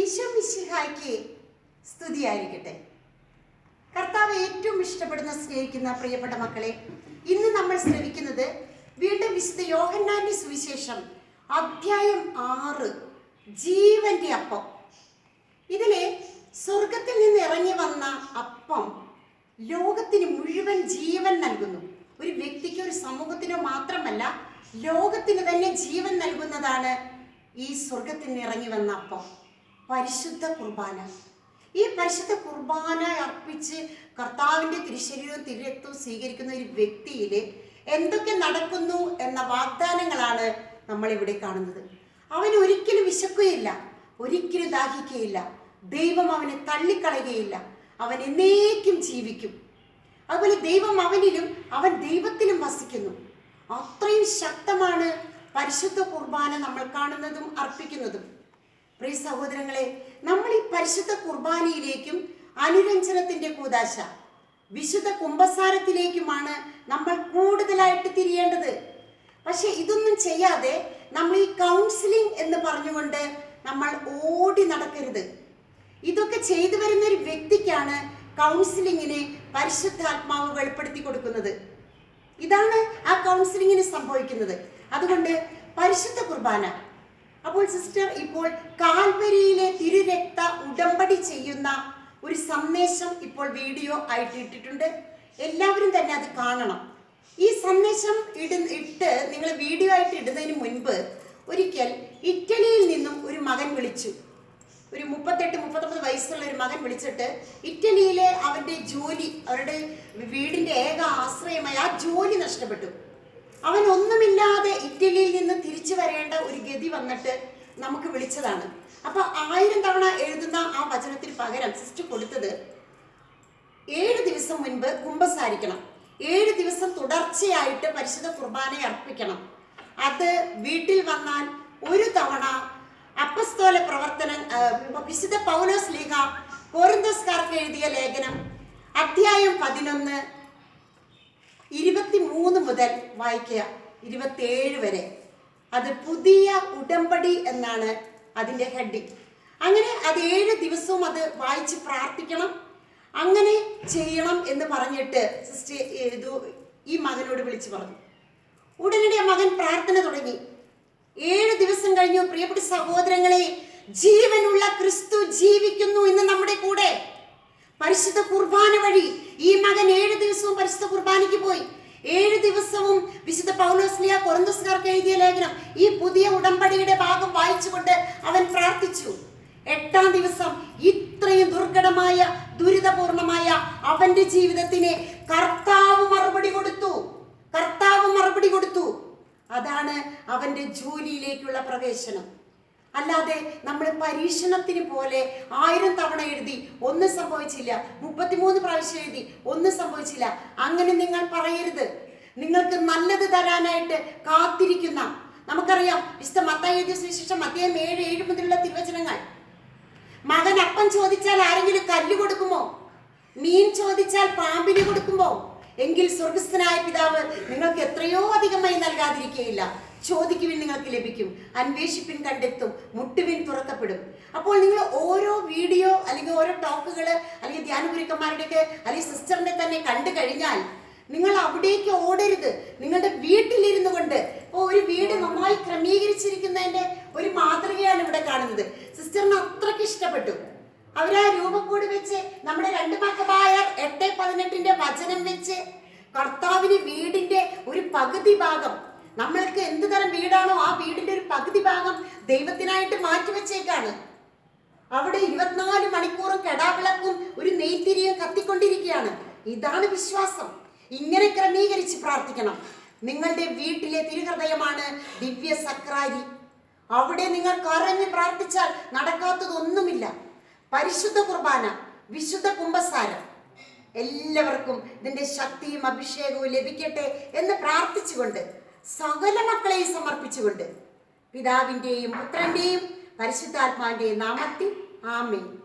ഈശോ മിശിഹായ്ക്ക് സ്തുതിയായിരിക്കട്ടെ. കർത്താവ് ഏറ്റവും ഇഷ്ടപ്പെടുന്ന സ്നേഹിക്കുന്ന പ്രിയപ്പെട്ട മക്കളെ ഇന്ന് നമ്മൾ ശ്രമിക്കുന്നത് വീണ്ടും വിശുദ്ധ യോഹന്നാന്റെ സുവിശേഷം അധ്യായം ആറ് ജീവന്റെ അപ്പം. ഇതിലെ സ്വർഗത്തിൽ നിന്ന് ഇറങ്ങി വന്ന അപ്പം ലോകത്തിന് മുഴുവൻ ജീവൻ നൽകുന്നു. ഒരു വ്യക്തിക്ക് ഒരു സമൂഹത്തിനോ മാത്രമല്ല ലോകത്തിന് തന്നെ ജീവൻ നൽകുന്നതാണ് ഈ സ്വർഗത്തിൽ നിന്ന് ഇറങ്ങി വന്ന അപ്പം. പരിശുദ്ധ കുർബാന. ഈ പരിശുദ്ധ കുർബാന അർപ്പിച്ച് കർത്താവിന്റെ തിരുശരീരവും തിരുരക്തവും സ്വീകരിക്കുന്ന ഒരു വ്യക്തിയിൽ എന്തൊക്കെ നടക്കുന്നു എന്ന വാഗ്ദാനങ്ങളാണ് നമ്മളിവിടെ കാണുന്നത്. അവൻ ഒരിക്കലും വിശക്കുകയില്ല ഒരിക്കലും ദാഹിക്കുകയില്ല. ദൈവം അവനെ തള്ളിക്കളയുകയില്ല. അവൻ എന്നേക്കും ജീവിക്കും. അതുപോലെ ദൈവം അവനിലും അവൻ ദൈവത്തിലും വസിക്കുന്നു. അത്രയും ശക്തമാണ് പരിശുദ്ധ കുർബാന നമ്മൾ കാണുന്നതും അർപ്പിക്കുന്നതും. പ്രിയ സഹോദരങ്ങളെ നമ്മൾ ഈ പരിശുദ്ധ കുർബാനയിലേക്കും അനുരഞ്ജനത്തിന്റെ കൂതാശ വിശുദ്ധ കുംഭസാരത്തിലേക്കുമാണ് നമ്മൾ കൂടുതലായിട്ട് തിരിയേണ്ടത്. പക്ഷെ ഇതൊന്നും ചെയ്യാതെ നമ്മൾ ഈ കൗൺസിലിംഗ് എന്ന് പറഞ്ഞുകൊണ്ട് നമ്മൾ ഓടി നടക്കരുത്. ഇതൊക്കെ ചെയ്തു വരുന്ന ഒരു വ്യക്തിക്കാണ് കൗൺസിലിങ്ങിനെ പരിശുദ്ധാത്മാവ് വെളിപ്പെടുത്തി കൊടുക്കുന്നത്. ഇതാണ് ആ കൗൺസിലിങ്ങിന് സംഭവിക്കുന്നത്. അതുകൊണ്ട് പരിശുദ്ധ കുർബാന അപ്പോൾ സിസ്റ്റർ ഇപ്പോൾ കാൽവരിയിലെ തിരുരക്ത ഉടമ്പടി ചെയ്യുന്ന ഒരു സന്ദേശം ഇപ്പോൾ വീഡിയോ ആയിട്ട് ഇട്ടിട്ടുണ്ട്. എല്ലാവരും തന്നെ അത് കാണണം. ഈ സന്ദേശം ഇട ഇട്ട് നിങ്ങൾ വീഡിയോ ആയിട്ട് ഇടുന്നതിന് മുൻപ് ഒരിക്കൽ ഇറ്റലിയിൽ നിന്നും ഒരു മകൻ വിളിച്ചു. ഒരു മുപ്പത്തെട്ട് മുപ്പത്തൊമ്പത് വയസ്സുള്ള ഒരു മകൻ വിളിച്ചിട്ട് ഇറ്റലിയിലെ അവന്റെ ജോലി അവരുടെ വീടിന്റെ ഏക ആശ്രയമായി ആ ജോലി നഷ്ടപ്പെട്ടു. അവൻ ഒന്നുമില്ലാതെ ഇറ്റലിയിൽ നിന്ന് തിരിച്ചു വരേണ്ട ഒരു ഗതി വന്നിട്ട് നമുക്ക് വിളിച്ചതാണ്. അപ്പൊ ആയിരം തവണ എഴുതുന്ന ആ വചനത്തിന് പകരം സിസ്റ്റർ കൊടുത്തത് ഏഴ് ദിവസം മുൻപ് കുമ്പസാരിക്കണം. ഏഴ് ദിവസം തുടർച്ചയായിട്ട് പരിശുദ്ധ കുർബാന അർപ്പിക്കണം. അത് വീട്ടിൽ വന്നാൽ ഒരു തവണ അപ്പസ്തോല പ്രവർത്തനം വിശുദ്ധ പൗലോസ് ലീഗ കോറിന്തോസ്കാർക്ക് എഴുതിയ ലേഖനം അധ്യായം പതിനൊന്ന് ഇരുപത്തി മൂന്ന് മുതൽ വായിക്കുക. ഇരുപത്തിയേഴ് വരെ. അത് പുതിയ ഉടമ്പടി എന്നാണ് അതിന്റെ ഹെഡിങ്. അങ്ങനെ അത് ഏഴ് ദിവസവും അത് വായിച്ച് പ്രാർത്ഥിക്കണം. അങ്ങനെ ചെയ്യണം എന്ന് പറഞ്ഞിട്ട് സിസ്റ്റർ ഇത് ഈ മകനോട് വിളിച്ചു പറഞ്ഞു. ഉടനടി ആ മകൻ പ്രാർത്ഥന തുടങ്ങി. ഏഴ് ദിവസം കഴിഞ്ഞു. പ്രിയപ്പെട്ട സഹോദരങ്ങളെ ജീവനുള്ള ക്രിസ്തു ജീവിക്കുന്നു ഇന്ന് നമ്മുടെ കൂടെ. പരിശുദ്ധ കുർബാന വഴി ഈ മകൻ ഏഴ് ദിവസവും പരിശുദ്ധ കുർബാനയ്ക്ക് പോയി. ഏഴ് ദിവസവും വിശുദ്ധ പൗലോസ്ലിയ കൊറന്തോസുകാർക്ക് എഴുതിയ ലേഖനം ഈ പുതിയ ഉടമ്പടിയുടെ ഭാഗം വായിച്ചുകൊണ്ട് അവൻ പ്രാർത്ഥിച്ചു. എട്ടാം ദിവസം ഇത്രയും ദുർഘടമായ ദുരിതപൂർണമായ അവന്റെ ജീവിതത്തിന് കർത്താവ് മറുപടി കൊടുത്തു. കർത്താവ് മറുപടി കൊടുത്തു. അതാണ് അവന്റെ ജോലിയിലേക്കുള്ള പ്രവേശനം. അല്ലാതെ നമ്മൾ പരീക്ഷണത്തിന് പോലെ ആയിരം തവണ എഴുതി ഒന്നും സംഭവിച്ചില്ല. മുപ്പത്തിമൂന്ന് പ്രാവശ്യം എഴുതി. ഒന്നും സംഭവിച്ചില്ല. അങ്ങനെ നിങ്ങൾ പറയരുത്. നിങ്ങൾക്ക് നല്ലത് തരാനായിട്ട് കാത്തിരിക്കുന്ന നമുക്കറിയാം വിശുദ്ധ മത്തായി എഴുതിയ സുവിശേഷം മധ്യം ഏഴ് ഏഴ് മുതലുള്ള തിരുവചനങ്ങൾ. മകൻ അപ്പം ചോദിച്ചാൽ ആരെങ്കിലും കല്ല് കൊടുക്കുമോ? മീൻ ചോദിച്ചാൽ പാമ്പിന് കൊടുക്കുമോ? എങ്കിൽ സ്വർഗസ്ഥനായ പിതാവ് നിങ്ങൾക്ക് എത്രയോ അധികമായി നൽകാതിരിക്കുകയില്ല ചോദിക്കുവിൻ നിങ്ങൾക്ക് ലഭിക്കും. അന്വേഷിപ്പിൻ കണ്ടെത്തും. മുട്ടുവിൻ തുറക്കപ്പെടും. അപ്പോൾ നിങ്ങൾ ഓരോ വീഡിയോ അല്ലെങ്കിൽ ഓരോ ടോക്കുകൾ അല്ലെങ്കിൽ ധ്യാനഗുരുക്കന്മാരുടെയൊക്കെ അല്ലെങ്കിൽ സിസ്റ്ററിനെ തന്നെ കണ്ടു കഴിഞ്ഞാൽ നിങ്ങൾ അവിടേക്ക് ഓടരുത്. നിങ്ങളുടെ വീട്ടിലിരുന്നു കൊണ്ട്. ഇപ്പോൾ ഒരു വീട് നന്നായി ക്രമീകരിച്ചിരിക്കുന്നതിന്റെ ഒരു മാതൃകയാണ് ഇവിടെ കാണുന്നത്. സിസ്റ്ററിന് അത്രയ്ക്ക് ഇഷ്ടപ്പെട്ടു. അവരാ കൂടി വെച്ച് നമ്മുടെ രണ്ട് മക്കബായ എട്ട് പതിനെട്ടിന്റെ വചനം വെച്ച് കർത്താവിന് വീടിന്റെ ഒരു പകുതി ഭാഗം. നമ്മൾക്ക് എന്ത് തരം വീടാണോ ആ വീടിന്റെ ഒരു പകുതി ഭാഗം ദൈവത്തിനായിട്ട് മാറ്റിവെച്ചേക്കാണ് അവിടെ ഇരുപത്തിനാല് മണിക്കൂറും കെടാവിളക്കും ഒരു നെയ്ത്തിരിയും കത്തിക്കൊണ്ടിരിക്കുകയാണ്. ഇതാണ് വിശ്വാസം. ഇങ്ങനെ ക്രമീകരിച്ച് പ്രാർത്ഥിക്കണം. നിങ്ങളുടെ വീട്ടിലെ തിരുഹൃദയമാണ് ദിവ്യ സക്രാരി അവിടെ നിങ്ങൾ കരഞ്ഞ് പ്രാർത്ഥിച്ചാൽ നടക്കാത്തതൊന്നുമില്ല. പരിശുദ്ധ കുർബാന വിശുദ്ധ കുംഭസാരം. എല്ലാവർക്കും ഇതിന്റെ ശക്തിയും അഭിഷേകവും ലഭിക്കട്ടെ എന്ന് പ്രാർത്ഥിച്ചുകൊണ്ട് സകല മക്കളെയും സമർപ്പിച്ചുകൊണ്ട് പിതാവിന്റെയും പുത്രന്റെയും പരിശുദ്ധാത്മാവിന്റെയും നാമത്തിൽ ആമേൻ.